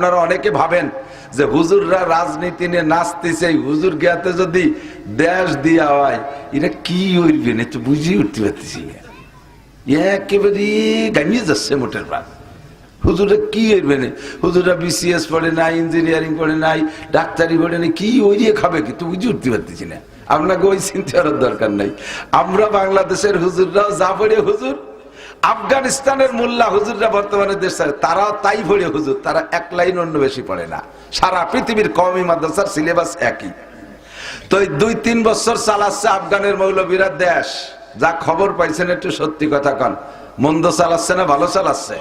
আপনারা অনেকে ভাবেন যে হুজুররা রাজনীতি নিয়ে নাচতেছে হুজুর গিয়াতে যদি দেশ দিয়া হয় এটা কি হইবে? না তো বুঝিয়ে উঠতে পারতেছি একেবারে গামিয়ে যাচ্ছে মোটের ভাগ। হুজুরে কি হইবে না? হুজুরা বিসিএস পড়ে নাই ইঞ্জিনিয়ারিং পড়ে নাই, ডাক্তারি পড়ে নাই, কি ওইরিয়ে খাবে কি? তো বুঝে উঠতে পারতেছি না। আপনাকে ওই চিন্তা করার দরকার নাই। আমরা বাংলাদেশের হুজুররাও যা পড়ে হুজুর আফগানিস্তানের মোল্লা হুজুররা বর্তমানে দেশ তারাও তাই ভরে হুজুর, তারা এক লাইন অন্য বেশি পড়ে না। সারা পৃথিবীর কমই মাদ্রাসার সিলেবাস একই। তো দুই তিন বছর চালাচ্ছে আফগানের মৌলবীরা দেশ। যা খবর পাইছেন একটু সত্যি কথা কন। মন্দ চালাচ্ছে না ভালো চালাচ্ছে?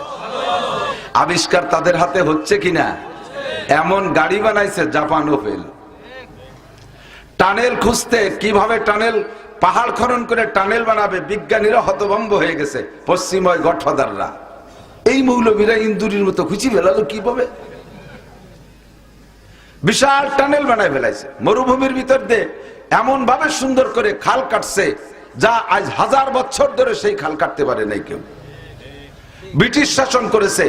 আবিষ্কার তাদের হাতে হচ্ছে কিনা? এমন গাড়ি বানাইছে জাপান ওপেল টানেল খুঁজতে কীভাবে টানেল পাহাড় খনন করে টানেল বানাবে, বিজ্ঞানীরা হতভম্ব হয়ে গেছে পশ্চিময় গঠফাদাররা এই মৌলবীরা ইন্দুরির মতো খুঁজি ফেলালো কীভাবে? বিশাল টানেল বানায় ফেলাইছে। মরুভূমির ভিতর দিয়ে এমন ভাবে সুন্দর করে খাল কাটছে, যা আজ হাজার বছর ধরে সেই খাল কাটতে পারে নাই কেউ। ব্রিটিশ শাসন করেছে,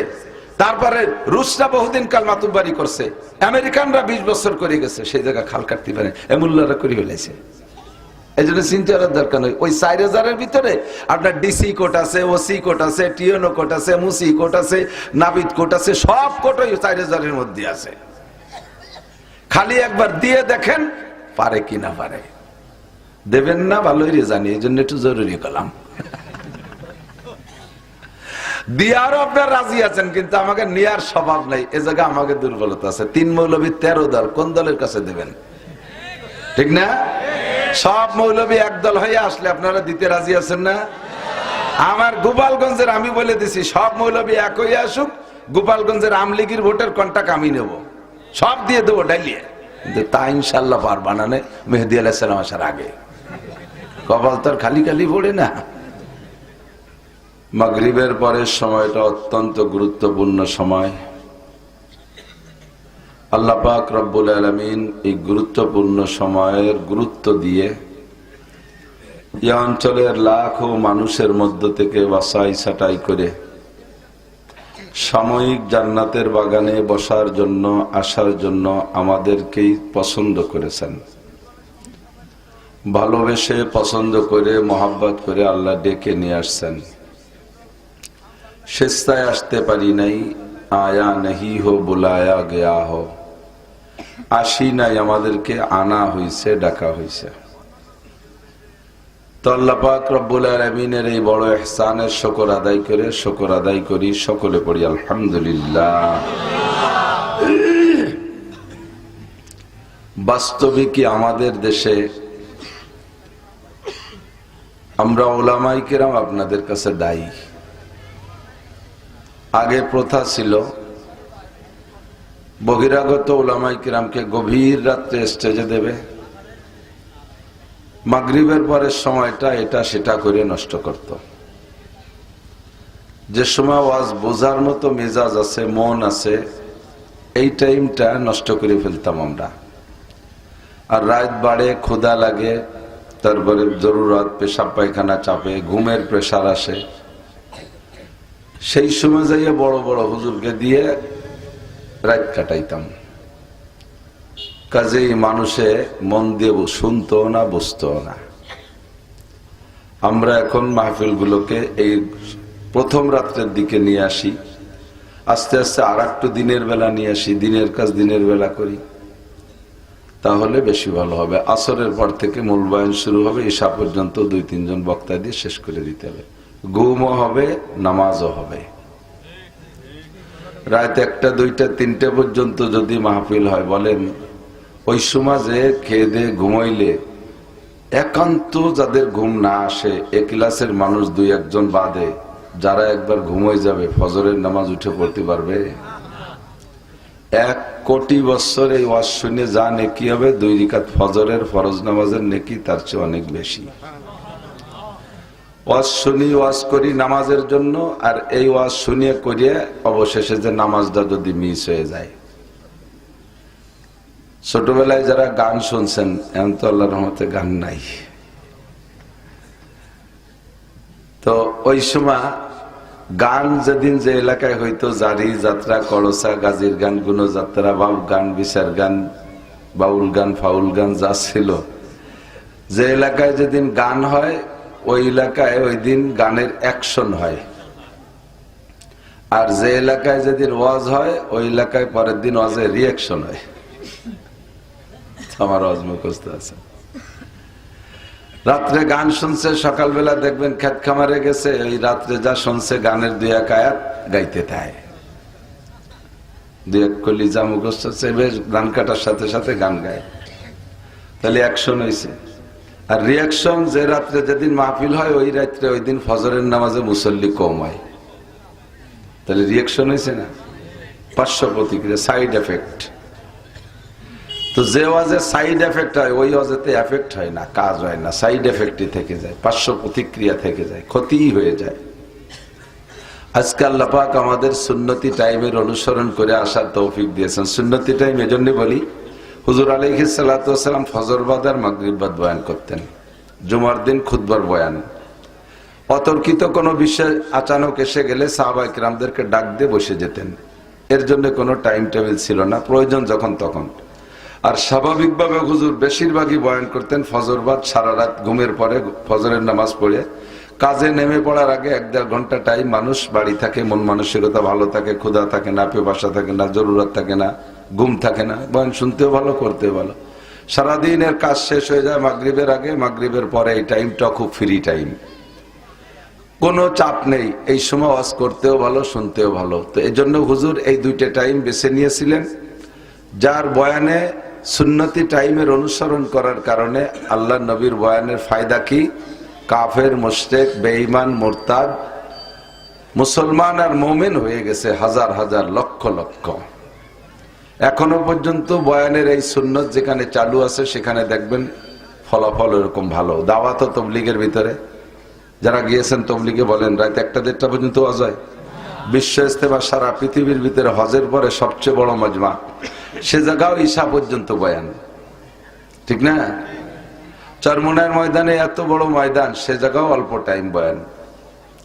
তারপরে রুশরা বহুদিন কাল মাতুব্বারি করছে। আমেরিকানরা বিশ বছর করে গেছে, সেই জায়গা খাল কাটতে পারে এমুল্লারা করে ফেলাইছে এই জন্য চিন্তা করার দরকার নেই। ওই চার হাজারের ভিতরে আপনার ডিসি কোট আছে, ওসি কোট আছে, টিএনও কোট আছে, মুসি কোট আছে, নাবিদ কোট আছে, সব কোট ওই চার হাজারের মধ্যে আছে। খালি একবার দিয়ে দেখেন, পারে কি না পারে। দেবেন না, ভালোই রে জানি এই জন্য একটু জরুরি করলাম দিয়ারও আপনার রাজি আছেন, কিন্তু আমাকে নেয়ার স্বভাব নাই। এ জায়গায় আমাকে দুর্বলতা আছে। তিন মৌলবী তেরো দল, কোন দলের কাছে দেবেন? ঠিক না? সব মৌলবী একদল হয়ে আসলে, আপনারা দিতে রাজি আছেন না? আমার গোপালগঞ্জের আমি বলে দিছি, সব মৌলবী এক হয়ে আসুক, গোপালগঞ্জের আমলিগির ভোটের কন্টাক্ট আমি নেব। সব দিয়ে দেবো ডাইলিয়ে কিন্তু তা ইনশাল্লাহ পারবা না মেহেদি আলাইসালাম আসার আগে। কপাল তোর খালি খালি পড়ে না। মাগরিবের পরের সময়টা অত্যন্ত গুরুত্বপূর্ণ সময়। আল্লাহ পাক রব্বুল আলমিন এই গুরুত্বপূর্ণ সময়ের গুরুত্ব দিয়ে এ অঞ্চলের লাখো মানুষের মধ্য থেকে বাসাই ছাটাই করে সাময়িক জান্নাতের বাগানে বসার জন্য, আসার জন্য আমাদেরকেই পছন্দ করেছেন। ভালোবেসে পছন্দ করে, মহাব্বত করে আল্লাহ ডেকে নিয়ে আসছেন। শেষতায় আসতে পারি নাই, আয়া নেহি হো, বুলায়া গেয়া হো। আসি নাই আমাদেরকে আনা হয়েছে ডাকা হইছে। তো আল্লাহ রব্বুল আলমিনের এই বড় এহসানের শকর আদায় করে, শকর আদায় করি, সকলে পড়ি, আলহামদুলিল্লাহ। বাস্তবিকই আমাদের দেশে আমরা ওলামাই কেরাম আপনাদের কাছে দায়ী। আগে প্রথা ছিল বহিরাগত ওলামাই কিরামকে গভীর রাত্রে স্টেজে দেবে। মাগরিবের পরের সময়টা এটা সেটা করে নষ্ট করত। যে সময় ওয়াজ বোঝার মতো মেজাজ আছে, মন আছে, এই টাইমটা নষ্ট করে ফেলতাম আমরা। আর রাত বাড়ে ক্ষুদা লাগে, তারপরে জরুরত, পেশাব পায়খানা চাপে, ঘুমের প্রেশার আসে। সেই সময় যাইয়া বড় বড় হুজুরকে দিয়ে রাত কাটাইতাম। কাজেই মানুষে মন দিয়ে শুনতো না বুঝতো না। আমরা এখন মাহফিলগুলোকে এই প্রথম রাত্রের দিকে নিয়ে আসি। আস্তে আস্তে আর একটু দিনের বেলা নিয়ে আসি, দিনের কাজ দিনের বেলা করি। তাহলে বেশি ভালো হবে। আসরের পর থেকে মূলবায়ন শুরু হবে, ঈশা পর্যন্ত দুই তিনজন বক্তা দিয়ে শেষ করে দিতে হবে। ঘুমও হবে, নামাজও হবে। রাত একটা, দুইটা, তিনটে পর্যন্ত যদি মাহফিল হয়, বলেন, ওই সমাজে খেয়ে দিয়ে ঘুমাইলে একান্ত যাদের ঘুম না আসে, এ ক্লাসের মানুষ দুই একজন বাদে, যারা একবার ঘুমাই যাবে, ফজরের নামাজ উঠে পড়তে পারবে? এক কোটি বছর এই ওয়াজ শুনে যা নেকি হবে, দুই রিকাত ফজরের ফরজ নামাজের নেকি তার চেয়ে অনেক বেশি। ওয়াজ শুনি, ওয়াজ করি নামাজের জন্য, আর এই ওয়াজ শুনিয়ে করিয়ে অবশেষে যে নামাজটা যদি মিস হয়ে যায়। ছোটবেলায় যারা গান শুনছেন এমন তো আল্লাহ রহমতে গান নাই। তো ওই সময় গান যেদিন যে এলাকায় হইতো, জারি যাত্রা করসা গাজির গান, গুণযাত্রা, বাউল গান, বিচার গান, বাউল গান, ফাউল গান, যা ছিল, যে এলাকায় যেদিন গান হয় ওই এলাকায় ওই দিন গানের অ্যাকশন হয়। আর যে এলাকায় যেদিন ওয়াজ হয়, ওই এলাকায় পরের দিন ওয়াজের রিয়াকশন হয়। আমার ওয়াজ মুখস্থ আছে। রাত্রে গান শুনছে, সকালবেলা দেখবেন খেত খামারে গেছে ওই রাত্রে যা শুনছে গানের দুই এক আয়াত গাইতে থাকে দুই এক কলি যা মুখস্থ বেশ গান কাটার সাথে সাথে গান গায়। তাহলে অ্যাকশন হয়েছে আর রিয়াকশন যে রাত্রে যেদিন মাহফিল হয়, ওই রাত্রে ওই দিন ফজরের নামাজে মুসল্লি কম হয়। তাহলে রিয়াকশন হয়েছে না? পার্শ্ব প্রতিক্রিয়া সাইড এফেক্ট তো যে ওয়াজে সাইড এফেক্ট হয়, ওই ওয়াজেতে এফেক্ট হয় না, কাজ হয় না সাইড এফেক্টই থেকে যায়, পার্শ্ব প্রতিক্রিয়া থেকে যায়, ক্ষতিই হয়ে যায়। আজকে আল্লাপাক আমাদের সুন্নতি টাইমের অনুসরণ করে আসার তৌফিক দিয়েছেন। সুন্নতি টাইম এজন্য বলি হুজুর আলহি সাল্লাম ফজরবাদ আর মাগরিবাদ বয়ান করতেন। জুমার দিন খুদবার বয়ান। অতর্কিত কোনো বিষয় আচানক এসে গেলে সাহাবাহিক রামদেরকে ডাক দিয়ে বসে যেতেন। এর জন্য কোনো টাইম টেবিল ছিল না, প্রয়োজন যখন তখন। আর স্বাভাবিকভাবে হুজুর বেশিরভাগই বয়ান করতেন ফজরবাদ সারা রাত ঘুমের পরে ফজরের নামাজ পড়ে। কাজে নেমে পড়ার আগে এক দেড় ঘণ্টা টাইম মানুষ বাড়ি থাকে, মন মানসিকতা ভালো থাকে, ক্ষুধা থাকে না পেপাসা থাকে না, জরুরত থাকে না, ঘুম থাকে না বয়ান শুনতেও ভালো, করতেও ভালো। সারাদিনের কাজ শেষ হয়ে যায় মাগরিবের আগে, মাগরিবের পরে এই টাইমটা খুব ফ্রি টাইম কোনো চাপ নেই, এই সময় ওয়াজ করতেও ভালো, শুনতেও ভালো। তো এই জন্য হুজুর এই দুইটা টাইম বেছে নিয়েছিলেন, যার বয়ানে সুন্নতি টাইমের অনুসরণ করার কারণে আল্লাহ নবীর বয়ানের ফায়দা কি? কাফের, মুশরেক, বেঈমান, মোরতাদ, মুসলমান আর মোমেন হয়ে গেছে হাজার হাজার লক্ষ লক্ষ। এখনও পর্যন্ত বয়ানের এই সুন্নত যেখানে চালু আছে, সেখানে দেখবেন ফলাফল এরকম ভালো। দাওয়াত তবলিগের ভিতরে। যারা গিয়েছেন তবলিগে বলেন, রাত একটা দেড়টা পর্যন্ত অজয় বিশ্ব ইস্তেমা সারা পৃথিবীর ভিতরে হজের পরে সবচেয়ে বড় মজমা। সে জায়গাও ঈশা পর্যন্ত বয়ান। ঠিক না? চরমুনার ময়দানে এত বড় ময়দান, সে জায়গাও অল্প টাইম বয়ান।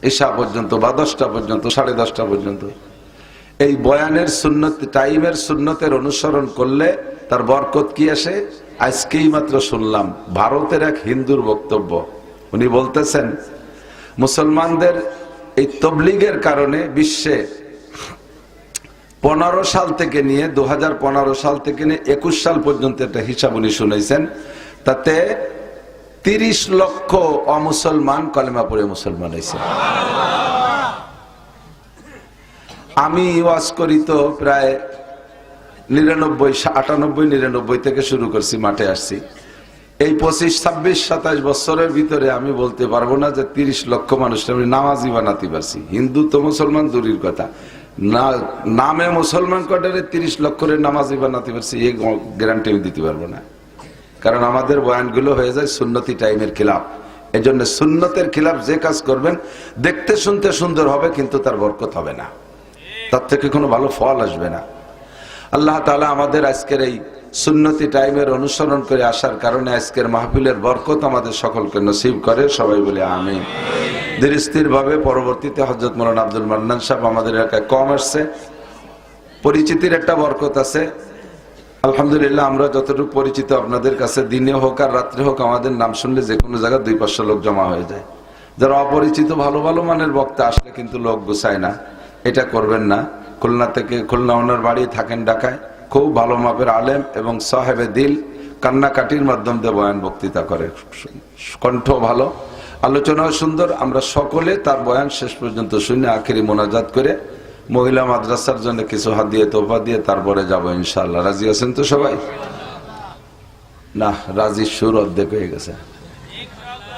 ঈশা পর্যন্ত বা দশটা পর্যন্ত, সাড়ে দশটা পর্যন্ত। এই বয়ানের সুন্নত, টাইমের সুন্নতের অনুসরণ করলে তার বরকত কি আসে? আজকেই মাত্র শুনলাম, ভারতের এক হিন্দুর বক্তব্য। উনি বলতেছেন, মুসলমানদের এই তবলিগের কারণে বিশ্বে পনেরো সাল থেকে নিয়ে দু হাজার পনেরো সাল থেকে নিয়ে, একুশ সাল পর্যন্ত একটা হিসাব উনি শুনেছেন। তাতে তিরিশ লক্ষ অমুসলমান কলেমা পড়ে মুসলমান হয়েছে। আমি ওয়াজ করি তো প্রায় নিরানব্বই, আটানব্বই, নিরানব্বই থেকে শুরু করছি, মাঠে আসছি। এই পঁচিশ, ছাব্বিশ, সাতাশ বছরের ভিতরে আমি বলতে পারব না যে তিরিশ লক্ষ মানুষ আমি নামাজি বানাতে পারছি। হিন্দু তো মুসলমান, দূরের কথা। না, নামে মুসলমান কটারে তিরিশ লক্ষের নামাজি বানাতে পারছি, এই গ্যারান্টি দিতে পারব না। কারণ আমাদের বয়ানগুলো হয়ে যায় সুন্নতি টাইমের খিলাফ। এই জন্য সুন্নতের খিলাফ যে কাজ করবেন, দেখতে শুনতে সুন্দর হবে, কিন্তু তার বরকত হবে না। তার থেকে কোনো ভালো ফল আসবে না। আল্লাহ তালা আমাদের আজকের এই সুন্নতি টাইমের অনুসরণ করে আসার কারণে আজকের মাহফিলের বরকত আমাদের সকলকে নসিব করে, সবাই বলে আমি ধীরস্থির ভাবে পরবর্তীতে হজরত মৌলানা আব্দুল মান্নান সাহেব আমাদের এলাকায় কম আসছে। পরিচিতির একটা বরকত আছে। আলহামদুলিল্লাহ, আমরা যতটুকু পরিচিত আপনাদের কাছে, দিনে হোক আর রাত্রে হোক, আমাদের নাম শুনলে যে কোনো জায়গায় দুই পাঁচশো লোক জমা হয়ে যায়। যারা অপরিচিত, ভালো ভালো মানের বক্তা, আসলে কিন্তু লোক গুছায় না। এটা করবেন না। খুলনা থেকে, খুলনা ওনার বাড়ি, থাকেন ঢাকায়। খুব ভালো মাপের আলেম এবং সাহেবে দিল। কান্নাকাটির মাধ্যম দিয়ে বয়ান বক্তৃতা করে। কণ্ঠ ভালো, আলোচনাও সুন্দর। আমরা সকলে তার বয়ান শেষ পর্যন্ত শুনে আখেরি মোনাজাত করে মহিলা মাদ্রাসার জন্য কিছু হাত দিয়ে তোফা দিয়ে তারপরে যাব ইনশাল্লাহ রাজি আছেন তো সবাই? না রাজির সুর অর্ধেক হয়ে গেছে।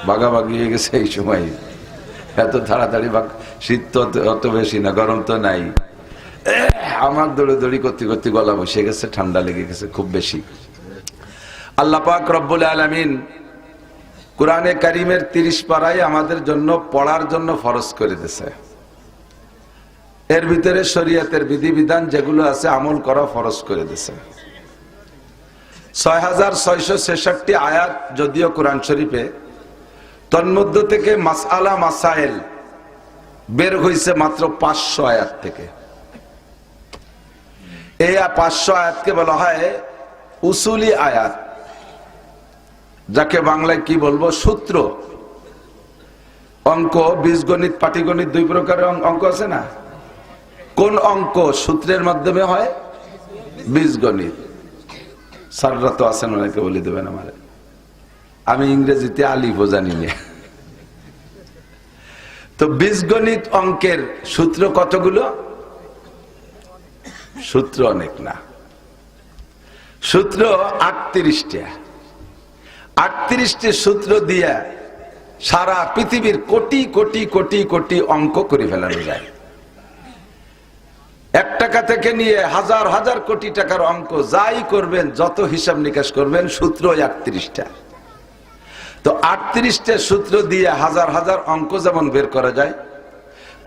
বাগাবাগি হয়ে গেছে এই সময়। এত তাড়াতাড়ি বাগ শীত তো অত- অত বেশি না, গরম তো নাই। আমার দৌড়ে দৌড়ি করতে করতে গলা বসে গেছে, ঠান্ডা লেগে গেছে খুব বেশি। আল্লাহ পাক রব্বুল আলমিন কোরআনে কারিমের তিরিশ পাড়াই আমাদের জন্য পড়ার জন্য ফরজ করে দিছে এর ভিতরে শরীয়তের বিধিবিধান যেগুলো আছে, আমল করা ফরজ করে দিছে ছয় হাজার ছয়শো ছেষট্টি আয়াত যদিও কোরআন শরীফে, তন্মধ্য থেকে মাসআলা, মাসাইল বের হয়েছে মাত্র পাঁচশো আয়াত থেকে। এই পাঁচশো আয়াতকে বলা হয় উসুলি আয়াত। যাকে বাংলায় কি বলব? সূত্র। অঙ্ক, বীজগণিত, পাটিগণিত, দুই প্রকারের অঙ্ক আছে না? কোন অঙ্ক সূত্রের মাধ্যমে হয়? বীজগণিত। স্যাররা তো আছেন অনেকে বলে দেবেন আমারে। আমি ইংরেজিতে আলিফও জানি না। তো বীজগণিত অঙ্কের সূত্র কতগুলো? সূত্র অনেক না। সূত্র আটত্রিশটা। আটত্রিশটি সূত্র দিয়ে সারা পৃথিবীর কোটি কোটি কোটি কোটি অঙ্ক করে ফেলানো যায়। টাকা থেকে নিয়ে হাজার হাজার কোটি টাকার অঙ্ক যাই করবেন, যত হিসাব নিকাশ করবেন, সূত্র একত্রিশটা। তো আটত্রিশটা সূত্র দিয়ে হাজার হাজার অঙ্ক যেমন বের করা যায়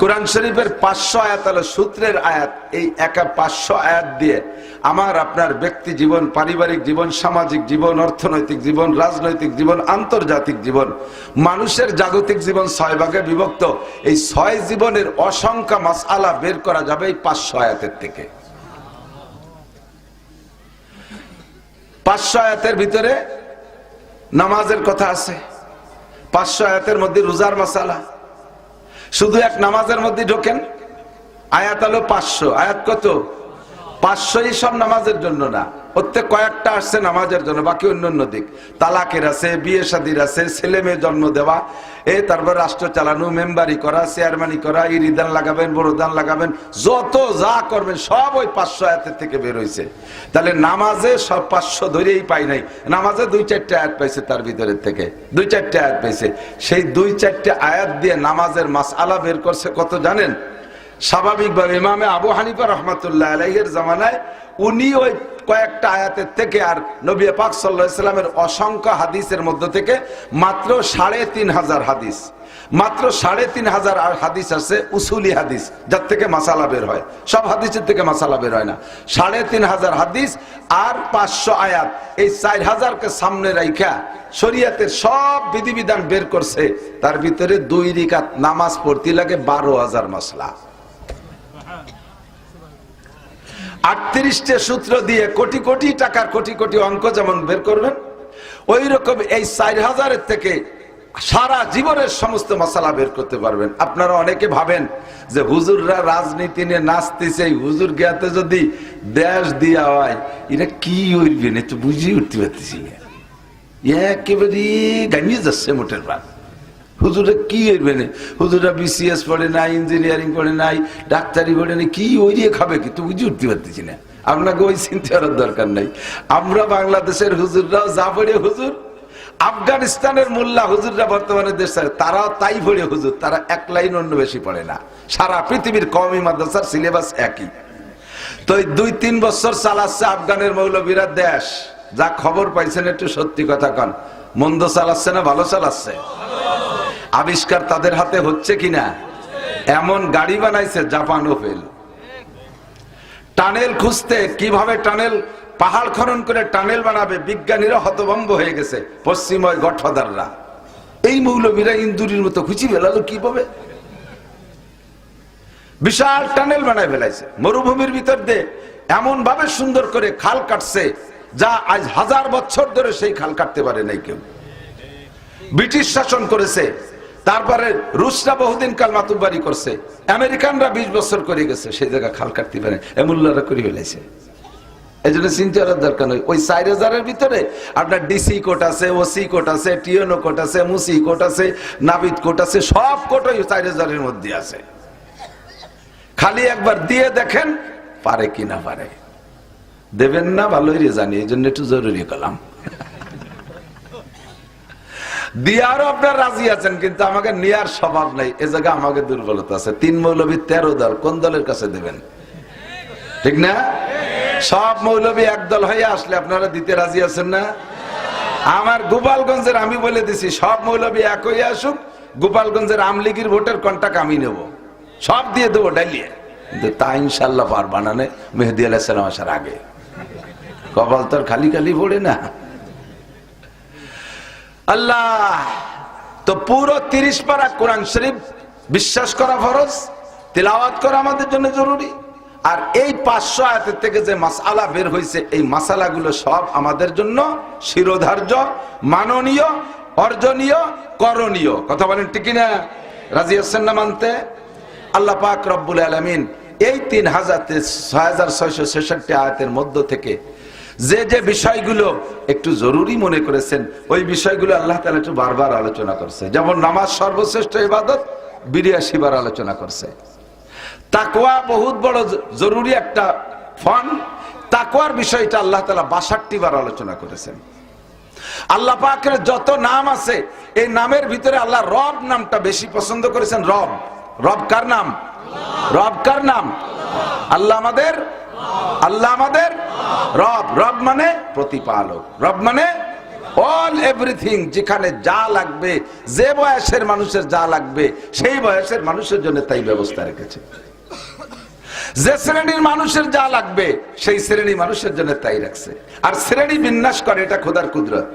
কোরআন শরীফের পাঁচশো আয়াত হলো সূত্রের আয়াত। এই একা পাঁচশো আয়াত দিয়ে আমার, আপনার ব্যক্তি জীবন, পারিবারিক জীবন, সামাজিক জীবন, অর্থনৈতিক জীবন, রাজনৈতিক জীবন, আন্তর্জাতিক জীবন, মানুষের জাগতিক জীবন ছয় ভাগে বিভক্ত। এই ছয় জীবনের অসংখ্য মাসআলা বের করা যাবে এই পাঁচশো আয়াতের থেকে। পাঁচশো আয়াতের ভিতরে নামাজের কথা আছে। পাঁচশো আয়াতের মধ্যে রোজার মশালা শুধু এক নামাজের মধ্যে ঢোকেন? আয়াত আলো পাঁচশো। আয়াত কত? পাঁচশোই সব নামাজের জন্য না। প্রত্যেক কয়েকটা আসছে নামাজের জন্য, বাকি অন্য অন্য দিক। তালাকের আছে, বিয়ে শাদির আছে, ছেলে মেয়ে জন্ম দেওয়া, এ তারপর রাষ্ট্র চালানো, মেম্বারি করা চেয়ারম্যানি করা ইরিদান লাগাবেন বড়দান লাগাবেন, যত যা করবেন, সব ওই পাঁচশো আয়াতের থেকে বের হয়েছে তাহলে নামাজে সব পাঁচশো ধরেই পাই নাই। নামাজে দুই চারটে আয়াত পাইছে তার ভিতরের থেকে। দুই চারটে আয়াত পাইছে। সেই দুই চারটে আয়াত দিয়ে নামাজের মাস আলা বের করছে কত জানেন? স্বাভাবিকভাবে ইমামে আবু হানিফা রহমতুল্লাহ আলাইহের জামানায় উনি ওই কয়েকটা আয়াতের থেকে আর নবী পাক ইসলামের অসংখ্য হাদিসের মধ্য থেকে মাত্র সাড়ে তিন হাজার হাদিস। মাত্র সাড়ে তিন হাজার হাদিস আছে উসুলি হাদিস, যার থেকে মাসালা বের হয়। সব হাদিসের থেকে মাসালা বের হয় না। সাড়ে তিন হাজার হাদিস আর পাঁচশো আয়াত। এই চার হাজারকে সামনে রাইখা শরিয়াতের সব বিধিবিধান বের করছে। তার ভিতরে দুই রিকাত নামাজ পড়তে লাগে বারো হাজার মশলা আটত্রিশটা সূত্র দিয়ে কোটি কোটি টাকার কোটি কোটি অঙ্ক যেমন বের করবেন ওই রকম এই চার হাজারের থেকে সারা জীবনের সমস্ত মশালা বের করতে পারবেন। আপনারা অনেকে ভাবেন যে হুজুররা রাজনীতি নিয়ে নাচতেছে, এই হুজুর জ্ঞাতে যদি দেশ দিয়া হয় এটা কি উঠবে না তো বুঝিয়ে উঠতে পারতেছি একেবারে গামিয়ে যাচ্ছে মোটের বাদ হুজুরে কি হইবে হুজুরা বিসিএস পড়ে নাই ইঞ্জিনিয়ারিং পড়ে নাই, ডাক্তারি পড়ে নাই, কি ওই দিয়ে খাবে কি? তো বুঝে উঠতে পারতেছি না। আপনাকে ওই চিন্তা করার দরকার নাই। আমরা বাংলাদেশের হুজুররাও যা পড়ে হুজুর, আফগানিস্তানের মোল্লা হুজুররা বর্তমানে দেশ তারাও তাই পড়ে হুজুর, তারা এক লাইন অন্য বেশি পড়ে না। সারা পৃথিবীর কওমি মাদ্রাসার সিলেবাস একই। তো দুই তিন বছর চালাচ্ছে আফগানের মৌলবীরা দেশ। যা খবর পাইছেন একটু সত্যি কথা কন। মন্দ চালাচ্ছে না, ভালো চালাচ্ছে? আবিষ্কার তাদের হাতে হচ্ছে কিনা? এমন গাড়ি বানাইছে জাপান ওপেল। টানেল খুঁজতে কীভাবে টানেল, পাহাড় খনন করে টানেল বানাবে বিজ্ঞানীরা হতভম্ব হয়ে গেছে পশ্চিময় গঠফাদাররা এই মৌলবীরা ইন্দুরির মতো খুঁজি ফেলালো কীভাবে বিশাল টানেল বানায় ফেলাইছে। মরুভূমির ভিতর দিয়ে এমন ভাবে সুন্দর করে খাল কাটছে যা আজ হাজার বছর ধরে সেই খাল কাটতে পারে নাই কেউ। ব্রিটিশ শাসন করেছে তারপরে রুশরা বহুদিন কাল মাতুবারি করছে। আমেরিকানরা বিশ বছর করে গেছে, সেই জায়গা খাল কাটতে পারে এমুল্লারা করে ফেলেছে। এই জন্য চিন্তা করার দরকার নয় ওই চার হাজারের ভিতরে আপনার ডিসি কোর্ট আছে, ওসি কোর্ট আছে, টিএনও কোর্ট আছে, মুসি কোর্ট আছে, নাবিদ কোর্ট আছে, সব কোর্ট ওই চার হাজারের মধ্যে আছে। খালি একবার দিয়ে দেখেন, পারে কি না পারে। দেবেন না, ভালোই রে জানি, এই জন্য একটু জরুরি করলাম দিয়ারও আপনার রাজি আছেন, কিন্তু আমাকে নেয়ার স্বভাব নাই। এ জায়গায় আমাকে দুর্বলতা আছে। তিন মৌলবী তেরো দল, কোন দলের কাছে দেবেন? ঠিক না? সব মৌলবী একদল হয়ে আসলে আপনারা দিতে রাজি আছেন না? আমার গোপালগঞ্জের আমি বলে দিছি, সব মৌলবী এক হয়ে আসুক, গোপালগঞ্জের আমলিগির ভোটের কন্টাক্ট আমি নেব। সব দিয়ে দেবো ডালিয়ে। কিন্তু তা ইনশাল্লাহ পারবা না মেহেদি আলাহ সালাম আসার আগে। কপাল তোর খালি খালি পড়ে না। আল্লাহ, তো পুরো তিরিশ পারা কোরআন শরীফ বিশ্বাস করা ফরজ, তেলাওয়াত করা আমাদের জন্য জরুরি। আর এই পাঁচশো আয়াতের থেকে যে মাসালা বের হয়েছে এই মাসালাগুলো সব আমাদের জন্য শিরোধার্য, মাননীয়, অর্জনীয়, করণীয়। কথা বলেন ঠিক না রাজি আছেন না মানতে? আল্লাহ পাক রব্বুল আলমিন এই তিন হাজার ছয় হাজার ছয়শো ছেষট্টি আয়াতের মধ্য থেকে যে যে বিষয়গুলো একটু জরুরি মনে করেছেন, ওই বিষয়গুলো আল্লাহ তালা একটু বারবার আলোচনা করছে। যেমন নামাজ সর্বশ্রেষ্ঠ ইবাদত বিরিয়াশি বার আলোচনা করছে। তাকওয়া বহুত বড় জরুরি একটা ফন তাকওয়ার বিষয়টা আল্লাহ তালা বাষট্টি বার আলোচনা করেছেন। আল্লাহ পাকের যত নাম আছে, এই নামের ভিতরে আল্লাহ রব নামটা বেশি পছন্দ করেছেন। রব রব কার নাম? রব কার নাম? আল্লাহ আমাদের? আল্লাহ আমাদের? রব রব মানে প্রতিপালক। রব মানে অল এভরিথিং যেখানে যা লাগবে, যে বয়সের মানুষের যা লাগবে, সেই বয়সের মানুষের জন্য তাই ব্যবস্থা রেখেছে। যে শ্রেণির মানুষের যা লাগবে, সেই শ্রেণি মানুষের জন্য তাই রাখছে। আর শ্রেণি বিন্যাস করে, এটা খোদার কুদরত।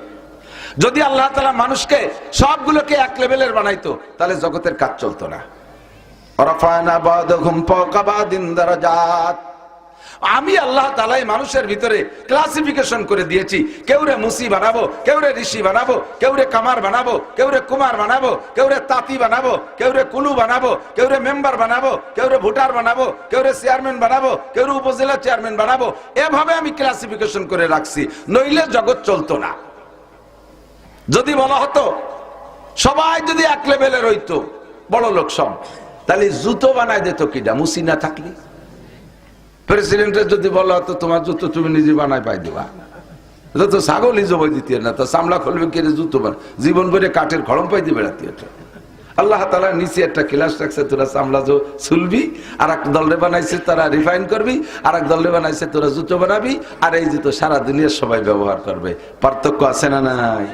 যদি আল্লাহ তালা মানুষকে সবগুলোকে এক লেভেলের বানাইতো, তাহলে জগতের কাজ চলতো না। রফায়না বাদহুম ফাওকা বাদিন দারাজাত। আমি আল্লাহ তালাই মানুষের ভিতরে ক্লাসিফিকেশন করে দিয়েছি। কেউ রে মুসি বানাবো কেউ রে ঋষি বানাবো কেউ রে কামার বানাবো কেউ রে কুমার বানাবো কেউ রে তাঁতি বানাবো কেউ রে কুলু বানাবো কেউ রে মেম্বার বানাবো কেউ রে ভোটার বানাবো কেউ রে চেয়ারম্যান বানাবো কেউ রে উপজেলা চেয়ারম্যান বানাবো, এভাবে আমি ক্লাসিফিকেশন করে রাখছি। নইলে জগৎ চলতো না। যদি বলা হতো, সবাই যদি এক লেভেলের হইতো বড় লোক সব, তাহলে জুতো বানায় দিত কিটা মুসি না থাকলে? প্রেসিডেন্টের যদি বলা হতো তোমার জুতো তুমি নিজে বানায় পাই দিবা। এটা তো ছাগলই জবাই দিতে না, তো সামলা খুলবে কে জুতো বানা জীবন ভরে কাঠের খড়ম পাই দিয়ে বেড়াতে এটা। আল্লাহ তালা নিচে একটা ক্লাস রাখছে, তোরা জো চুলবি আর এক দলে বানাইছে তারা রিফাইন করবি আর এক দলে বানাইছে তোরা জুতো বানাবি, আর এই জুতো সারা দুনিয়ার সবাই ব্যবহার করবে। পার্থক্য আছে না নাই?